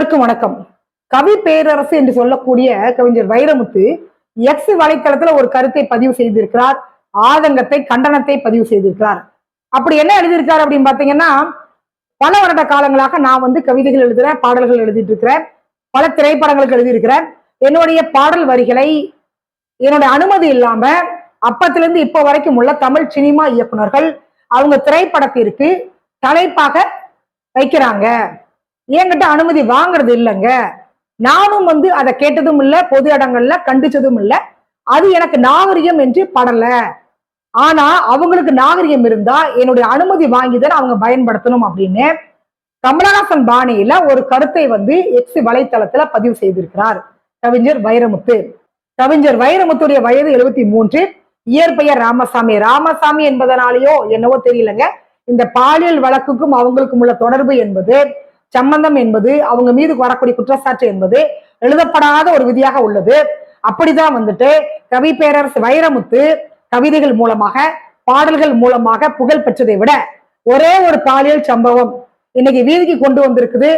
அனைவருக்கும் வணக்கம். கவி பேரரசு என்று சொல்லக்கூடிய கவிஞர் வைரமுத்து எக்ஸ் வலைத்தளத்துல ஒரு கருத்தை பதிவு செய்திருக்கிறார். ஆதங்கத்தை கண்டனத்தை பதிவு செய்திருக்கிறார். அப்படி என்ன எழுதியிருக்காரு அப்படின்னு பாத்தீங்கன்னா பல வருட காலங்களாக நான் வந்து கவிதைகள் எழுதுறேன் பாடல்கள் எழுதிட்டு இருக்கிறேன் பல திரைப்படங்களுக்கு எழுதியிருக்கிறேன். என்னுடைய பாடல் வரிகளை என்னுடைய அனுமதி இல்லாம அப்பத்திலிருந்து இப்போ வரைக்கும் உள்ள தமிழ் சினிமா இயக்குனர்கள் அவங்க திரைப்படத்திற்கு தலைப்பாக வைக்கிறாங்க. என்கிட்ட அனுமதி வாங்குறது இல்லைங்க. நானும் வந்து அதை கேட்டதும் இல்ல பொது இடங்கள்ல கண்டிச்சதும் இல்ல. அது எனக்கு நாகரிகம் என்று படல. ஆனா அவங்களுக்கு நாகரிகம் இருந்தா என்னுடைய அனுமதி வாங்கிதான் அவங்க பயன்படுத்தணும் அப்படின்னு கமலஹாசன் பாணியில ஒரு கருத்தை வந்து எக்ஸ் வலைத்தளத்துல பதிவு செய்திருக்கிறார் கவிஞர் வைரமுத்து. கவிஞர் வைரமுத்துடைய வயது எழுபத்தி மூன்று. இயற்பெயர் ராமசாமி. ராமசாமி என்பதனாலேயோ என்னவோ தெரியலங்க. இந்த பாலியல் வழக்குக்கும் அவங்களுக்கும் உள்ள தொடர்பு என்பது சம்பந்தம் என்பது அவங்க மீது வரக்கூடிய குற்றச்சாட்டு என்பது எழுதப்படாத ஒரு விதியாக உள்ளது. அப்படிதான் வந்துட்டு கவி பேரரசு வைரமுத்து கவிதைகள் மூலமாக பாடல்கள் மூலமாக புகழ் பெற்றதை விட ஒரே ஒரு பாலியல் சம்பவம் இன்னைக்கு வீதிக்கு கொண்டு வந்திருக்குது.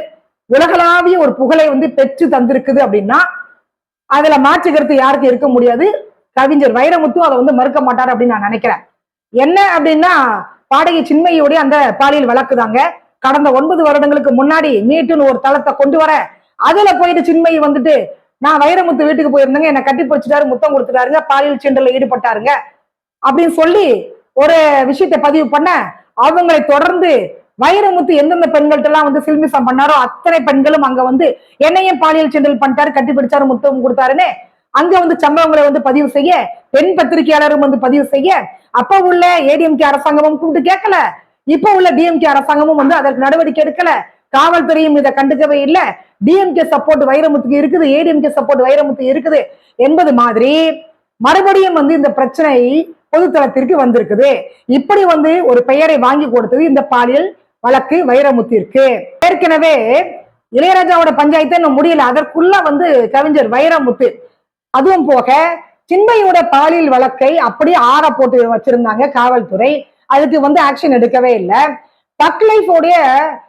உலகளாவிய ஒரு புகழை வந்து பெற்று தந்திருக்குது அப்படின்னா அதுல மாற்று யாருக்கும் இருக்க முடியாது. கவிஞர் வைரமுத்தும் அதை வந்து மறுக்க மாட்டார் அப்படின்னு நான் நினைக்கிறேன். என்ன அப்படின்னா பாடகி சின்மையோடைய அந்த பாலியல் வழக்கு தாங்க கடந்த ஒன்பது வருடங்களுக்கு முன்னாடி மீட்டுன்னு ஒரு தளத்தை கொண்டு வர அதுல போயிட்டு சின்மை வந்துட்டு நான் வைரமுத்து வீட்டுக்கு போயிருந்தேங்க என்னை கட்டி பிடிச்சிட்டாரு முத்தம் கொடுத்துட்டாருங்க பாலியல் சீண்டல்ல ஈடுபட்டாருங்க அப்படின்னு சொல்லி ஒரு விஷயத்தை பதிவு பண்ண அவங்களை தொடர்ந்து வைரமுத்து எந்தெந்த பெண்கள்ட்ட எல்லாம் வந்து சில்மிசம் பண்ணாரோ அத்தனை பெண்களும் அங்க வந்து என்னையும் பாலியல் சீண்டல் பண்ணிட்டாரு கட்டி பிடிச்சாரு முத்தம் கொடுத்தாருன்னு அங்க வந்து சம்பவங்களை வந்து பதிவு செய்ய பெண் பத்திரிகையாளரும் வந்து பதிவு செய்ய அப்ப உள்ள ஏடிஎம்கே அரசாங்கமும் கூப்பிட்டு கேட்கல. இப்ப உள்ள டிஎம்கே அரசாங்கமும் வந்து அதற்கு நடவடிக்கை எடுக்கல. காவல்துறையும் இதை கண்டுக்கவே இல்லை. டிஎம்கே சப்போர்ட் வைரமுத்துக்கு இருக்குது. ஏடிஎம்கே சப்போர்ட் வைரமுத்து இருக்குது என்பது மாதிரி மறுபடியும் வந்து இந்த பிரச்சனை பொதுத்தளத்திற்கு வந்திருக்குது. இப்படி வந்து ஒரு பெயரை வாங்கி கொடுத்தது இந்த பாலியல் வழக்கு வைரமுத்திற்கு. ஏற்கனவே இளையராஜாவோட பஞ்சாயத்து இன்னும் முடியல. அதற்குள்ள வந்து கவிஞர் வைரமுத்து. அதுவும் போக சின்மையோட பாலியல் வழக்கை அப்படியே ஆற போட்டு வச்சிருந்தாங்க காவல்துறை. அதுக்கு வந்து ஆக்ஷன் எடுக்கவே இல்லை. பக் லைஃபோடைய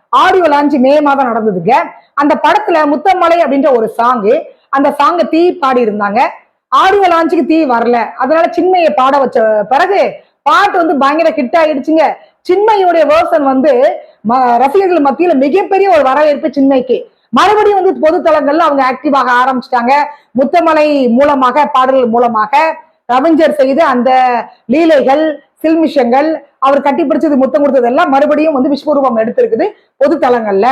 ஆடியோ லான்ச் மே மாதம் நடந்ததுங்க. அந்த படத்துல முத்தமலை அப்படின்ற ஒரு சாங்கு அந்த சாங்கை தீ பாடி இருந்தாங்க. ஆடியோ லான்ச்சுக்கு தீ வரல. அதனால சின்மையை பாட வச்ச பிறகு பாட்டு வந்து பயங்கர ஹிட் ஆயிடுச்சுங்க. சின்மையுடைய வேர்சன் வந்து ம- ரசிகர்கள் மத்தியில மிகப்பெரிய ஒரு வரவேற்பு சின்மைக்கு. மறுபடியும் வந்து பொது தளங்கள்ல அவங்க ஆக்டிவாக ஆரம்பிச்சிட்டாங்க. முத்தமலை மூலமாக பாடல்கள் மூலமாக. கவிஞர் செய்த அந்த லீலைகள் சில்மிஷங்கள் அவர் கட்டி பிடிச்சது முத்தம் கொடுத்ததெல்லாம் மறுபடியும் வந்து விஸ்வரூபம் எடுத்திருக்குது பொது தளங்கள்ல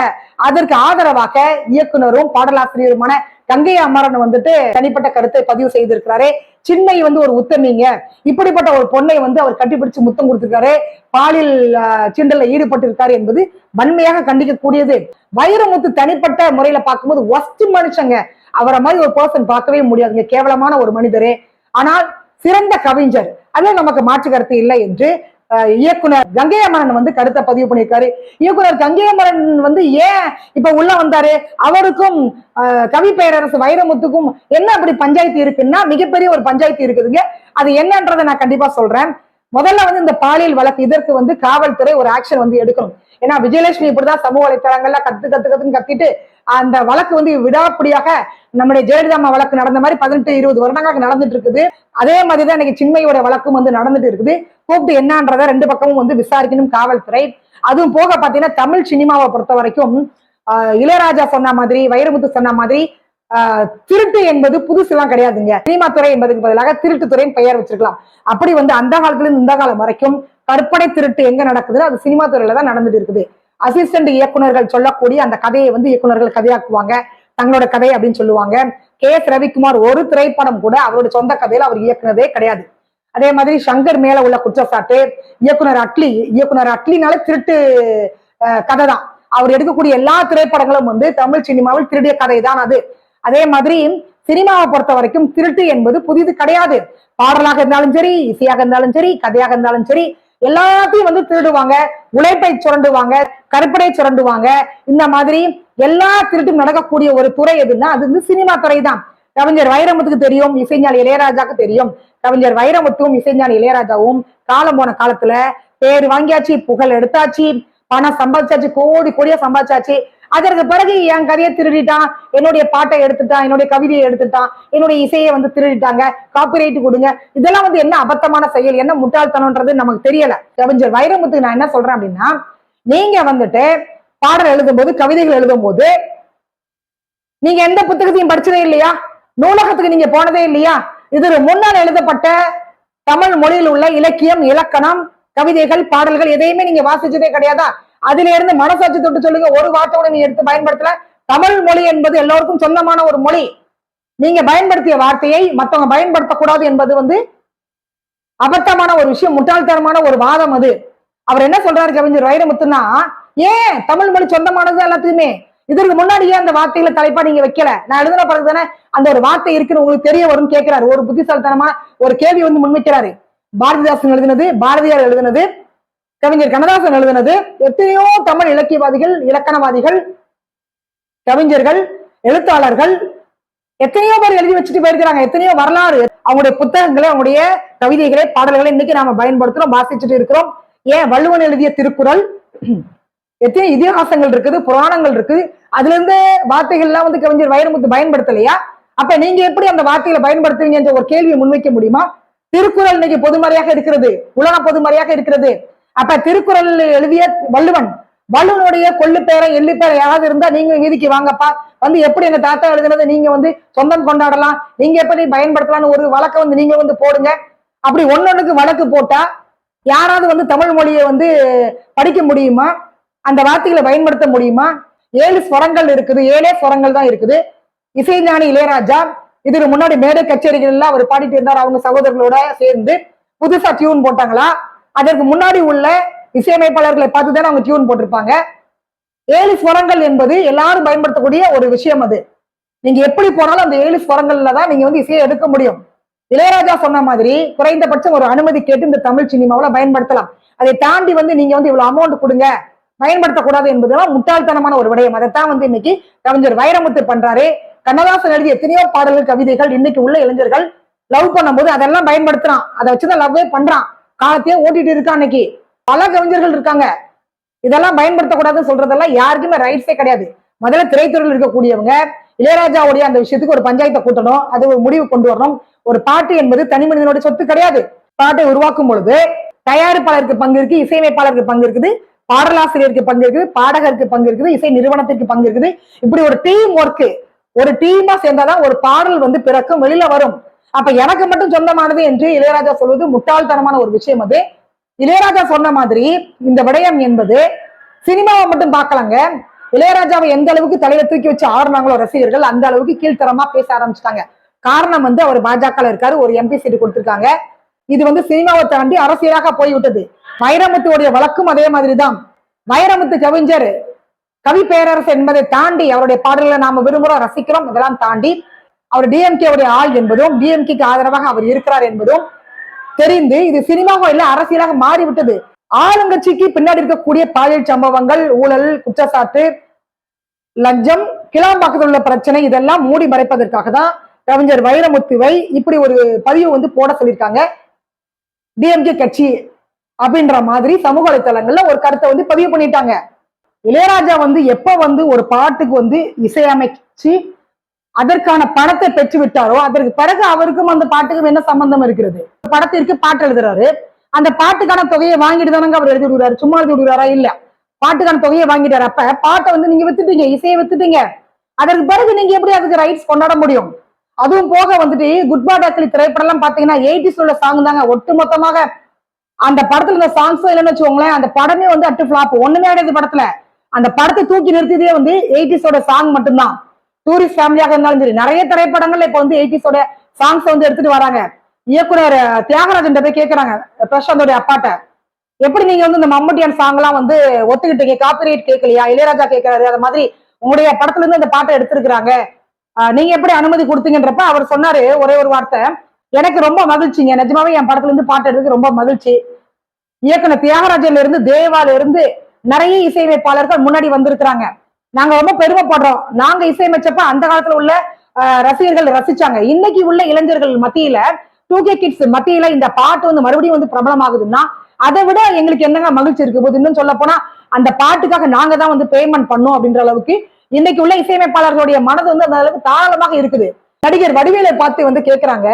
அதற்கு ஆதரவாக இயக்குனரும் பாடலாசிரியருமான கங்கை அமரன் வந்துட்டு தனிப்பட்ட கருத்தை பதிவு செய்திருக்கிறாரு. சின்மை வந்து ஒரு உத்தமிங்க. இப்படிப்பட்ட ஒரு பொண்ணை வந்து அவர் கட்டிப்பிடிச்சு முத்தம் கொடுத்திருக்காரு பாலில் சிண்டல்ல சீண்டல்ல ஈடுபட்டிருக்காரு என்பது வன்மையாக கண்டிக்கக்கூடியது. வைரமுத்து தனிப்பட்ட முறையில பார்க்கும்போது ஒஸ்ட் மனுஷங்க. அவரை மாதிரி ஒரு பர்சன் பார்க்கவே முடியாதுங்க. கேவலமான ஒரு மனிதரே. ஆனால் சிறந்த கவிஞர். அதுல நமக்கு மாற்று கருத்து இல்லை என்று இயக்குனர் கங்கையமரன் வந்து கருத்தை பதிவு பண்ணியிருக்காரு. இயக்குனர் கங்கையமரன் வந்து ஏன் இப்ப உள்ள வந்தாரு? அவருக்கும் கவி பேரரசு வைரமுத்துக்கும் என்ன அப்படி பஞ்சாயத்து இருக்குன்னா மிகப்பெரிய ஒரு பஞ்சாயத்து இருக்குதுங்க. அது என்னன்றதை நான் கண்டிப்பா சொல்றேன். முதல்ல வந்து இந்த பாலியல் வழக்கு இதற்கு வந்து காவல்துறை ஒரு ஆக்ஷன் வந்து எடுக்கணும். ஏன்னா விஜயலட்சுமி இப்படிதான் சமூக வலைத்தளங்கள்ல கத்து கத்து கத்துன்னு கத்திட்டு அந்த வழக்கு வந்து விடாப்பிடியாக நம்முடைய ஜெயலலிதா அம்மா வழக்கு நடந்த மாதிரி பதினெட்டு இருபது வருடங்களாக நடந்துட்டு இருக்குது. அதே மாதிரி தான் இன்னைக்கு சின்மையோட வழக்கும் வந்து நடந்துட்டு இருக்குது. கூப்பிட்டு என்னன்றதை ரெண்டு பக்கமும் வந்து விசாரிக்கணும் காவல்துறை. அதுவும் போக பாத்தீங்கன்னா தமிழ் சினிமாவை பொறுத்த வரைக்கும் ஆஹ், இளையராஜா சொன்ன மாதிரி வைரமுத்து சொன்ன மாதிரி ஆஹ், திருட்டு என்பது புதுசுலாம் கிடையாதுங்க. சினிமா துறை என்பதுக்கு பதிலாக திருட்டு துறைன்னு பெயர் வச்சிருக்கலாம். அப்படி வந்து அந்த காலத்துல இருந்து இந்த காலம் வரைக்கும் கற்பனை திருட்டு எங்க நடக்குதுன்னு அது சினிமா துறையில தான் நடந்துட்டு இருக்குது. அசிஸ்டன்ட் இயக்குனர்கள் சொல்லக்கூடிய அந்த கதையை வந்து இயக்குனர்கள் கதையாக்குவாங்க. தங்களோட கதை அப்படின்னு சொல்லுவாங்க. கே எஸ் ரவிக்குமார் ஒரு திரைப்படம் கூட அவருடைய சொந்த கதையில அவர் இயக்குனதே கிடையாது. அதே மாதிரி சங்கர் மேல உள்ள குற்றச்சாட்டு இயக்குனர் அட்லி இயக்குனர் அட்லினால திருட்டு கதை தான் அவர் எடுக்கக்கூடிய எல்லா திரைப்படங்களும் வந்து தமிழ் சினிமாவில் திருடிய கதை தான் அது. அதே மாதிரி சினிமாவை பொறுத்த வரைக்கும் திருட்டு என்பது புதிது கிடையாது. பாடலாக இருந்தாலும் சரி இசையாக இருந்தாலும் சரி கதையாக இருந்தாலும் சரி எல்லாத்தையும் வந்து திருடுவாங்க. உழைப்பை சுரண்டுவாங்க. கருப்படை சுரண்டுவாங்க. இந்த மாதிரி எல்லா திருட்டும் நடக்கக்கூடிய ஒரு துறை எதுன்னா அது வந்து சினிமா துறை தான் கவிஞர் வைரமுத்துக்கு தெரியும் இசைஞானி இளையராஜாக்கு தெரியும். கவிஞர் வைரமுத்தும் இசைஞானி இளையராஜாவும் காலம் போன காலத்துல பேர் வாங்கியாச்சு புகழ் எடுத்தாச்சு பணம் சம்பாதிச்சாச்சு கோடி கோடியா சம்பாதிச்சாச்சு. அதற்கு பிறகு என் கதையை திருடிட்டான் என்னுடைய பாட்டை எடுத்துட்டான் என்னுடைய கவிதையை எடுத்துட்டான் என்னுடைய இசையை வந்து திருடிட்டாங்க. காப்பிரைட் கொடுங்க. இதெல்லாம் வந்து என்ன அபத்தமான செயல் என்ன முட்டாள்தனம்ன்றது நமக்கு தெரியல. கவிஞர் வைரமுத்துக்கு நான் என்ன சொல்றேன் அப்படின்னா நீங்க வந்துட்டு பாடல் எழுதும்போது கவிதைகள் எழுதும்போது நீங்க எந்த புத்தகத்தையும் படிச்சதே இல்லையா? நூலகத்துக்கு நீங்க போனதே இல்லையா? இது முன்னால் எழுதப்பட்ட தமிழ் மொழியில் உள்ள இலக்கியம் இலக்கணம் கவிதைகள் பாடல்கள் எதையுமே நீங்க வாசிச்சதே கிடையாதா? அதுல இருந்து மனசாட்சி தொட்டு சொல்லுங்க ஒரு வார்த்தையோட நீ எடுத்து பயன்படுத்தல. தமிழ் மொழி என்பது எல்லோருக்கும் சொந்தமான ஒரு மொழி. நீங்க பயன்படுத்திய வார்த்தையை மத்தவங்க பயன்படுத்தக்கூடாது என்பது வந்து அபத்தமான ஒரு விஷயம் முட்டாள்தனமான ஒரு வாதம் அது. அவர் என்ன சொல்றாரு கவிஞர்? வைரமுத்துனா ஏன் தமிழ் மொழி சொந்தமானது எல்லாத்தையுமே இதற்கு முன்னாடியே அந்த வார்த்தைகளை தலைப்பா நீங்க வைக்கல? நான் எழுதின பிறகு தானே அந்த ஒரு வார்த்தை இருக்குன்னு உங்களுக்கு தெரிய வரும்னு கேட்கிறாரு. ஒரு புத்திசாலித்தனமா ஒரு கேள்வி வந்து முன்வைக்கிறாரு. பாரதிதாசன் எழுதினது பாரதியார் எழுதினது கவிஞர் கண்ணதாசன் எழுதினது எத்தனையோ தமிழ் இலக்கியவாதிகள் இலக்கணவாதிகள் கவிஞர்கள் எழுத்தாளர்கள் எத்தனையோ பேர் எழுதி வச்சுட்டு போயிருக்கிறாங்க. எத்தனையோ வரலாறு அவங்களுடைய புத்தகங்களை அவங்களுடைய கவிதைகளை பாடல்களை இன்னைக்கு நாம பயன்படுத்துறோம் வாசிச்சுட்டு இருக்கிறோம். ஏன் வள்ளுவன் எழுதிய திருக்குறள்? எத்தனை இதிகாசங்கள் இருக்குது புராணங்கள் இருக்குது. அதுல இருந்து வார்த்தைகள் எல்லாம் வந்து கவிஞர் வைரமுத்து பயன்படுத்தலையா? அப்ப நீங்க எப்படி அந்த வார்த்தைகளை பயன்படுத்துவீங்க என்ற ஒரு கேள்வியை முன்வைக்க முடியுமா? திருக்குறள் இன்னைக்கு பொதுமறையாக இருக்கிறது உலக பொதுமறையாக இருக்கிறது. அப்ப திருக்குறள் எழுதிய வள்ளுவன் வள்ளுவனுடைய கொள்ளு பேரை எள்ளு பேரை யாராவது இருந்தா நீங்க வீதிக்கு வாங்கப்பா. வந்து எப்படி எங்க தாத்தா எழுதுனதை நீங்க வந்து சொந்தம் கொண்டாடலாம். நீங்க எப்படி பயன்படுத்தலாம்னு ஒரு வழக்கை வந்து நீங்க வந்து போடுங்க. அப்படி ஒன்னொன்னுக்கு வழக்கு போட்டா யாராவது வந்து தமிழ் மொழியை வந்து படிக்க முடியுமா? அந்த வார்த்தைகளை பயன்படுத்த முடியுமா? ஏழு ஸ்வரங்கள் இருக்குது ஏழே ஸ்வரங்கள் தான் இருக்குது. இசைஞானி இளையராஜா இதுக்கு முன்னாடி மேடை கச்சேரிகள் எல்லாம் அவர் பாடிட்டு இருந்தார் அவங்க சகோதரர்களோட சேர்ந்து. புதுசா டியூன் போட்டாங்களா? அதற்கு முன்னாடி உள்ள இசையமைப்பாளர்களை பார்த்து தானே அவங்க டியூன் போட்டிருப்பாங்க. ஏழு ஸ்வரங்கள் என்பது எல்லாரும் பயன்படுத்தக்கூடிய ஒரு விஷயம் அது. நீங்க எப்படி போனாலும் அந்த ஏழு ஸ்வரங்கள்ல தான் நீங்க வந்து இசையை எடுக்க முடியும். இளையராஜா சொன்ன மாதிரி குறைந்தபட்சம் ஒரு அனுமதி கேட்டு இந்த தமிழ் சினிமாவுல பயன்படுத்தலாம். அதை தாண்டி வந்து நீங்க வந்து இவ்வளவு அமௌண்ட் கொடுங்க. பயன்படுத்தக்கூடாது என்பதெல்லாம் முட்டாள்தனமான ஒரு விடயம். அதைத்தான் வந்து இன்னைக்கு கவிஞர் வைரமுத்து பண்றாரு. கண்ணதாசன் எழுதிய எத்தனையோ பாடல்கள் கவிதைகள் இன்னைக்கு உள்ள இளைஞர்கள் லவ் பண்ணும்போது அதெல்லாம் பயன்படுத்துறான். அதை வச்சுதான் லவ்வே பண்றான். காலத்தையே ஓட்டிட்டு இருக்கான் இன்னைக்கு. பல கவிஞர்கள் இருக்காங்க. இதெல்லாம் பயன்படுத்தக்கூடாதுன்னு சொல்றதெல்லாம் யாருக்குமே ரைட்ஸே கிடையாது. முதல்ல திரைத்துறையில் இருக்கக்கூடியவங்க இளையராஜாவுடைய அந்த விஷயத்துக்கு ஒரு பஞ்சாயத்தை கூட்டணும். அது ஒரு முடிவு கொண்டு வரணும். ஒரு பாட்டு என்பது தனி மனிதனுடைய சொத்து கிடையாது. பாட்டை உருவாக்கும் பொழுது தயாரிப்பாளருக்கு பங்கு இருக்கு இசையமைப்பாளருக்கு பங்கு இருக்குது பாடலாசிரியருக்கு பங்கு இருக்குது பாடகருக்கு பங்கு இருக்குது இசை நிறுவனத்திற்கு பங்கு இருக்குது. இப்படி ஒரு டீம் ஒர்க் ஒரு டீமா சேர்ந்தாதான் ஒரு பாடல் வந்து பிறக்கும் வெளியில வரும். அப்ப எனக்கு மட்டும் சொந்தமானது என்று இளையராஜா சொல்வது முட்டாள்தனமான ஒரு விஷயம் அது. இளையராஜா சொன்ன மாதிரி இந்த விடயம் என்பது சினிமாவை மட்டும் பார்க்கலாங்க. இளையராஜாவை எந்த அளவுக்கு தலையில தூக்கி வச்சு ஆடுனாங்களோ ரசிகர்கள் அந்த அளவுக்கு கீழ்த்தரமா பேச ஆரம்பிச்சிட்டாங்க. காரணம் வந்து அவர் பாஜக இருக்காரு ஒரு எம்பி சீட்டு கொடுத்திருக்காங்க. இது வந்து சினிமாவை தாண்டி அரசியலாக போய்விட்டது. வைரமுத்துடைய வழக்கும் அதே மாதிரிதான். வைரமுத்து கவிஞர் கவி பேரரசு என்பதை தாண்டி அவருடைய பாடல்களை நாம விரும்புகிறோம் ரசிக்கிறோம் இதெல்லாம் தாண்டி அவர் டிஎம்கே உடைய ஆள் என்பதும் டிஎம்கேக்கு ஆதரவாக அவர் இருக்கிறார் என்பதும் தெரிந்து இது சினிமாவோ இல்ல அரசியலாக மாறிவிட்டது. ஆளுங்கட்சிக்கு பின்னாடி இருக்கக்கூடிய பாலியல் சம்பவங்கள் ஊழல் குற்றச்சாட்டு லஞ்சம் கிளாம்பாக்கத்தில் உள்ள பிரச்சனை இதெல்லாம் மூடி மறைப்பதற்காக தான் கவிஞர் வைரமுத்துவை இப்படி ஒரு பதிவு வந்து போட சொல்லியிருக்காங்க. டிஎம்கே கட்சி அப்படின்ற மாதிரி சமூக வலைத்தளங்கள்ல ஒரு கருத்தை வந்து பதிவு பண்ணிட்டாங்க. இளையராஜா வந்து எப்ப வந்து ஒரு பாட்டுக்கு வந்து இசையமைச்சு அதற்கான பணத்தை பெற்று விட்டாரோ அதற்கு பிறகு அவருக்கும் அந்த பாட்டுக்கும் என்ன சம்பந்தம் இருக்கிறது? படத்திற்கு பாட்டு எழுதுறாரு. அந்த பாட்டுக்கான தொகையை வாங்கிட்டு தானங்க அவர் எழுதி விடுறாரு? சும்மா எழுதி விடுறாரா? இல்ல. பாட்டுக்கான தொகையை வாங்கிட்டாரு அப்ப பாட்டை வந்து நீங்க வித்துட்டீங்க இசையை வித்துட்டீங்க. அதற்கு பிறகு நீங்க எப்படி அதுக்கு ரைட்ஸ் கொண்டாட முடியும்? அதுவும் போக வந்துட்டு குட் பா டக்லி திரைப்படம் எல்லாம் பாத்தீங்கன்னா எயிட்டிஸ் உள்ள சாங் தாங்க. ஒட்டு மொத்தமாக அந்த படத்துல இந்த சாங்ஸ் இல்லைன்னு வச்சுக்கோங்களேன் அந்த படமே வந்து அட்டு ஃபிளாப் ஒண்ணுமே கிடையாது படத்துல. அந்த படத்தை தூக்கி நிறுத்தியதே வந்து எயிட்டிஸோட சாங் மட்டும்தான். டூரிஸ்ட் ஃபேமிலியாக இருந்தாலும் சரி நிறைய திரைப்படங்கள்ல இப்ப வந்து எயிட்டிஸோட சாங்ஸ் வந்து எடுத்துட்டு வராங்க. இயக்குனர் தியாகராஜன் போய் கேட்கறாங்க பிரசாந்தோடைய அப்பாட்ட. எப்படி நீங்க வந்து இந்த மம்முட்டியான் சாங் எல்லாம் வந்து ஒத்துக்கிட்டீங்க? காப்பிரைட் கேட்கலையா இளையராஜா கேட்கிறாரு அது மாதிரி உங்களுடைய படத்துல இருந்து இந்த பாட்டை எடுத்திருக்கிறாங்க. நீங்க எப்படி அனுமதி கொடுத்தீங்கன்றப்ப அவர் சொன்னாரு ஒரே ஒரு வார்த்தை. எனக்கு ரொம்ப மகிழ்ச்சிங்க. நிஜமாவே என் படத்துல இருந்து பாட்டு எடுத்து ரொம்ப மகிழ்ச்சி. இயக்குனர் தியாகராஜன்ல இருந்து தேவால இருந்து நிறைய இசையமைப்பாளர்கள் முன்னாடி வந்திருக்கிறாங்க. நாங்க ரொம்ப பெருமைப்படுறோம். நாங்க இசையமைச்சப்ப அந்த காலத்துல உள்ள ரசிகர்கள் ரசிச்சாங்க. இன்னைக்கு உள்ள இளைஞர்கள் மத்தியில டூ கே கிட்ஸ் மத்தியில இந்த பாட்டு வந்து மறுபடியும் வந்து பிரபலமாகுதுன்னா அதை விட எங்களுக்கு என்னங்க மகிழ்ச்சி இருக்கு போது இன்னும் சொல்ல போனா அந்த பாட்டுக்காக நாங்க தான் வந்து பேமெண்ட் பண்ணோம் அப்படின்ற அளவுக்கு இன்னைக்கு உள்ள இசையமைப்பாளர்களுடைய மனது வந்து அந்த அளவுக்கு தாராளமாக இருக்குது. நடிகர் வடிவேலை பார்த்து வந்து கேட்கிறாங்க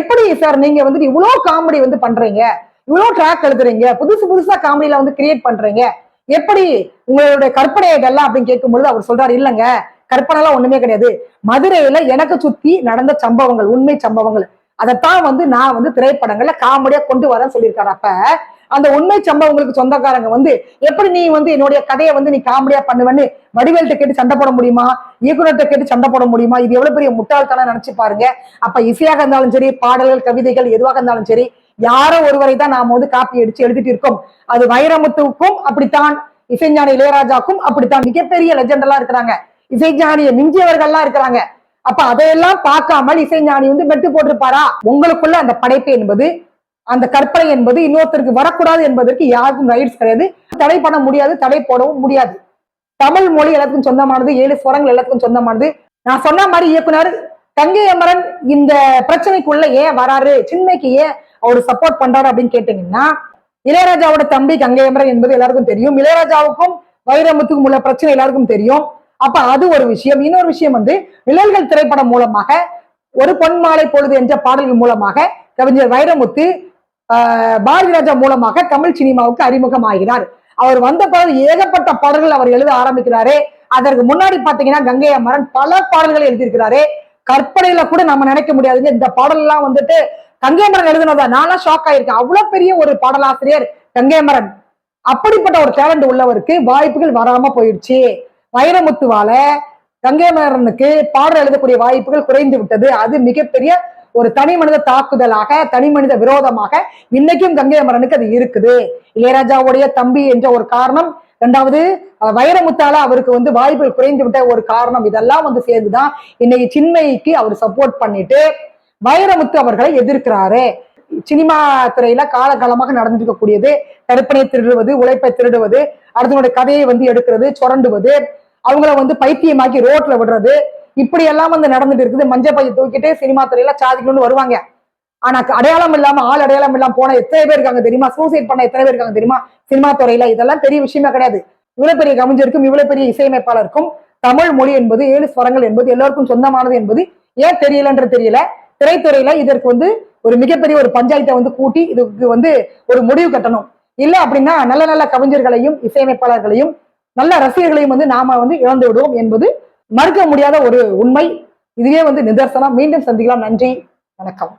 எப்படி சார் நீங்க வந்து இவ்வளவு காமெடி வந்து பண்றீங்க? இவ்வளவு ட்ராக் எழுதுறீங்க புதுசு புதுசா காமெடியில வந்து கிரியேட் பண்றீங்க? எப்படி உங்களுடைய கற்பனை இதெல்லாம்? அப்படின்னு கேட்கும்பொழுது அவர் சொல்றாரு இல்லைங்க கற்பனை எல்லாம் ஒண்ணுமே கிடையாது. மதுரையில எனக்கு சுத்தி நடந்த சம்பவங்கள் உண்மை சம்பவங்கள் அதைத்தான் வந்து நான் வந்து திரைப்படங்கள்ல காமெடியா கொண்டு வரேன்னு சொல்லியிருக்காரு. அப்ப அந்த உண்மை சம்பவங்களுக்கு சொந்தக்காரங்க வந்து எப்படி நீ வந்து என்னுடைய கதையை வந்து நீ காமெடியா பண்ணுவேன்னு வடிவேல்கிட்ட கேட்டு சண்டை போட முடியுமா? இயக்குநர்கிட்ட கேட்டு சண்டை போட முடியுமா? இது எவ்வளவு பெரிய முட்டாள்தனம் நினைச்சு பாருங்க. அப்ப இசையாக இருந்தாலும் சரி பாடல்கள் கவிதைகள் எதுவாக இருந்தாலும் சரி யாரோ ஒருவரை தான் நாம வந்து காப்பி அடிச்சு எழுதிட்டு இருக்கோம். அது வைரமுத்துவுக்கும் அப்படித்தான் இசைஞானி இளையராஜாக்கும் அப்படித்தான். மிகப்பெரிய லெஜெண்டெல்லாம் இருக்கிறாங்க. இசைஞானியை மிஞ்சியவர்கள்லாம் இருக்கிறாங்க. அப்ப அதையெல்லாம் பார்க்காமல் இசைஞானி வந்து மெட்டு போட்டிருப்பாரா? உங்களுக்குள்ள அந்த படைப்பு என்பது அந்த கற்பனை என்பது இன்னொருத்தருக்கு வரக்கூடாது என்பதற்கு யாருக்கும் ரைட்ஸ் கிடையாது. தடை பண்ண முடியாது தடை போடவும் முடியாது. தமிழ் மொழி எல்லாத்துக்கும் சொந்தமானது ஏழு ஸ்வரங்கள் எல்லாத்துக்கும் சொந்தமானது. நான் சொன்ன மாதிரி இயக்குனர் தங்கை அமரன் இந்த பிரச்சனைக்குள்ள ஏன் வராரு? சின்மைக்கு ஏன் அவர் சப்போர்ட் பண்றாரு அப்படின்னு கேட்டீங்கன்னா இளையராஜாவோட தம்பி கங்கை அமரன் என்பது எல்லாருக்கும் தெரியும். இளையராஜாவுக்கும் வைரமுத்துக்கும் உள்ள பிரச்சனை எல்லாருக்கும் தெரியும். அப்ப அது ஒரு விஷயம். இன்னொரு விஷயம் வந்து நிழல்கள் திரைப்படம் மூலமாக ஒரு பொன் மாலை பொழுது என்ற பாடல்கள் மூலமாக கவிஞர் வைரமுத்து பாரதி ராஜா மூலமாக தமிழ் சினிமாவுக்கு அறிமுகமாகிறார். அவர் வந்த பிறகு ஏகப்பட்ட பாடல்கள் அவர் எழுத ஆரம்பிக்கிறாரு. அதற்கு முன்னாடி பாத்தீங்கன்னா கங்கை அமரன் பல பாடல்களை எழுதியிருக்கிறாரு. கற்பனையில கூட நம்ம நினைக்க முடியாதுங்க. இந்த பாடல் எல்லாம் வந்துட்டு கங்கை அமரன் எழுதுனதா? நானும் ஷாக் ஆயிருக்கேன். அவ்வளவு பெரிய ஒரு பாடலாசிரியர் கங்கை அமரன் அப்படிப்பட்ட ஒரு டேலண்ட் உள்ளவருக்கு வாய்ப்புகள் வராம போயிடுச்சு. வைரமுத்துவால கங்கை அமரனுக்கு பாடல் எழுதக்கூடிய வாய்ப்புகள் குறைந்து விட்டது. அது மிகப்பெரிய ஒரு தனி மனித தாக்குதலாக தனி மனித விரோதமாக இன்னைக்கும் கங்கை அமரனுக்கு அது இருக்குது. இளையராஜாவுடைய தம்பி என்ற ஒரு காரணம். ரெண்டாவது வைரமுத்தால அவருக்கு வந்து வாய்ப்புகள் குறைந்து விட்ட ஒரு காரணம். இதெல்லாம் வந்து சேர்ந்துதான் இன்னைக்கு சின்மைக்கு அவர் சப்போர்ட் பண்ணிட்டு வைரமுத்து அவர்களை எதிர்க்கிறாரு. சினிமா துறையில காலகாலமாக நடந்திருக்கக்கூடியது இருக்கக்கூடியது கற்பனை திருடுவது உழைப்பை திருடுவது அடுத்தவனுடைய கதையை வந்து எடுக்கிறது சுரண்டுவது அவங்கள வந்து பைத்தியமாக்கி ரோட்ல விடுறது. இப்படி எல்லாம் வந்து நடந்துட்டு இருக்குது. மஞ்சள் பையை தூக்கிட்டு சினிமா துறையில சாதிக்கணும்னு வருவாங்க. ஆனா அடையாளம் இல்லாம ஆள் அடையாளம் இல்லாம போன எத்தனை பேர் இருக்காங்க தெரியுமா? சூசைட் பண்ண எத்தனை பேர் இருக்காங்க தெரியுமா? சினிமா துறையில. இதெல்லாம் பெரிய விஷயமே கிடையாது. இவ்வளவு பெரிய கவிஞருக்கும் இவ்வளவு பெரிய இசையமைப்பாளருக்கும் தமிழ் மொழி என்பது ஏழு ஸ்வரங்கள் என்பது எல்லோருக்கும் சொந்தமானது என்பது ஏன் தெரியலன்ற தெரியல. திரைத்துறையில இதற்கு வந்து ஒரு மிகப்பெரிய ஒரு பஞ்சாயத்தை வந்து கூட்டி இதுக்கு வந்து ஒரு முடிவு கட்டணும். இல்ல அப்படின்னா நல்ல நல்ல கவிஞர்களையும் இசையமைப்பாளர்களையும் நல்ல ரசிகர்களையும் வந்து நாம வந்து இழந்து விடுவோம் என்பது மறுக்க முடியாத ஒரு உண்மை. இதுவே வந்து நிதர்சனம். மீண்டும் சந்திக்கலாம். நன்றி. வணக்கம்.